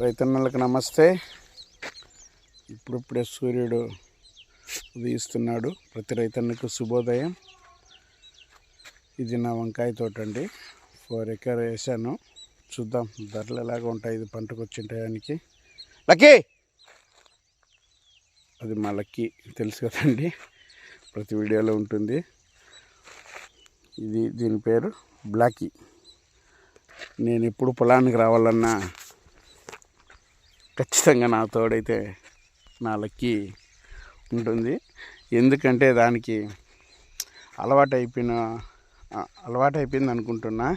రైతన్నలకు నమస్తే. ఇప్పుడిప్పుడే సూర్యుడు ఉదయిస్తున్నాడు ప్రతి రైతన్నకు శుభోదయం. ఇది నా వంకాయ తోట అండి ఫోర్ ఎకర్ వేసాను చూద్దాం ధరలు ఎలాగ ఉంటాయి ఇది పంటకు వచ్చిన టయానికి. లక్కీ! అది మా లక్కీ తెలుసు కదండి. ప్రతి వీడియోలో ఉంటుంది. ఇది దీని పేరు బ్లాకీ. నేను ఎప్పుడు పొలానికి రావాలన్నా ఖచ్చితంగా నా తోడైతే నా లక్కీ ఉంటుంది. ఎందుకంటే దానికి అలవాటు అయిపోయిన అలవాటు అయిపోయింది అనుకుంటున్నా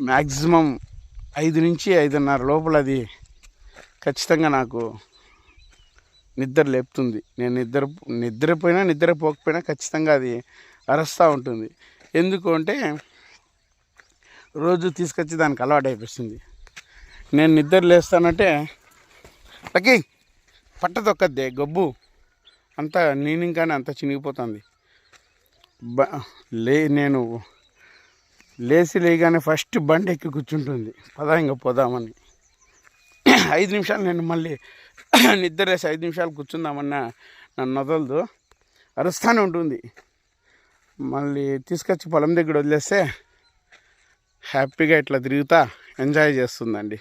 మ్యాక్సిమం ఐదు నుంచి ఐదున్నర లోపల అది ఖచ్చితంగా నాకు నిద్ర లేపుతుంది. నేను నిద్ర నిద్రపోయినా నిద్రపోకపోయినా ఖచ్చితంగా అది అరుస్తూ ఉంటుంది. ఎందుకు అంటే రోజు తీసుకొచ్చి దానికి అలవాటు అయిపోతుంది నేను నిద్ర లేస్తానంటే లకి పట్ట తొక్కద్దే గబ్బు. అంతా నీనింకానే అంత చినిగిపోతుంది. బ లే నేను లేచి లేగానే ఫస్ట్ బండి ఎక్కి కూర్చుంటుంది. పదా ఇంకా పోదామని. ఐదు నిమిషాలు నేను మళ్ళీ నిద్ర వేసి ఐదు నిమిషాలు కూర్చుందామన్నా నన్ను వదలదు అరుస్తూనే ఉంటుంది. మళ్ళీ తీసుకొచ్చి పొలం దగ్గర వదిలేస్తే హ్యాపీగా ఇట్లా తిరుగుతా ఎంజాయ్ చేస్తుందండి.